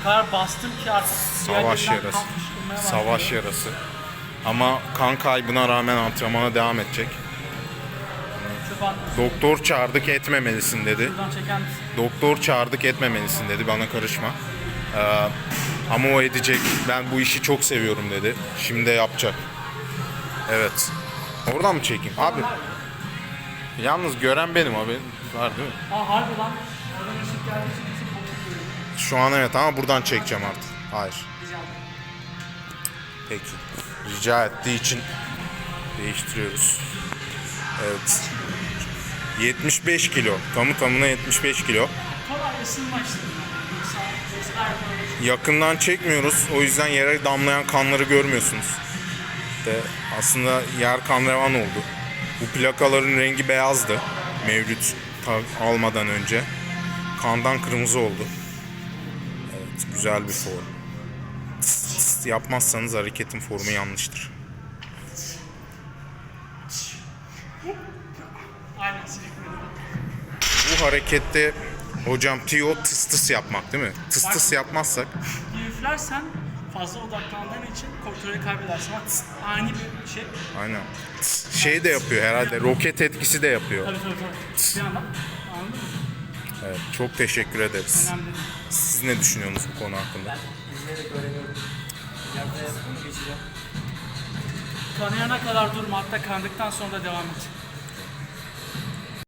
o kadar bastım ki artık Savaş yarası. Savaş yarası. Ama kan kaybına rağmen antrenmana devam edecek. Doktor çağırdık etmemelisin dedi. Doktor çağırdık etmemelisin dedi bana karışma. Ee, ama o edecek. Ben bu işi çok seviyorum dedi. Şimdi de yapacak. Evet. Oradan mı çekeyim? Abi yalnız gören benim abi. Var değil mi? Aa harbi lan. Oradan ışık geldiği Şu an evet ama buradan çekeceğim artık. Hayır. Peki. Rica ettiği için değiştiriyoruz. Evet. 75 kilo. Tamı tamına 75 kilo. Kolay ısınma işte. Yakından çekmiyoruz. O yüzden yere damlayan kanları görmüyorsunuz. De aslında yer kan revan oldu. Bu plakaların rengi beyazdı. Mevlüt almadan önce. Kandan kırmızı oldu. Güzel bir form. Tıs tıs yapmazsanız hareketin formu yanlıştır. Bu harekette hocam tiyo tıs tıs yapmak değil mi? Tıs tıs yapmazsak üflersen fazla odaklandığın için kontrolü kaybedersin. Ama tıs, ani bir şey. aynen. Tıs, şey de yapıyor herhalde. Roket etkisi de yapıyor. Tabii tabii tabii. Bir anda. Anladın mı? Evet, çok teşekkür ederiz. Siz ne düşünüyorsunuz bu konu hakkında? İzleyerek öğreniyorum. İleride bunu geçeceğim. Kanayana kadar durma. Hatta kandıktan sonra da devam et.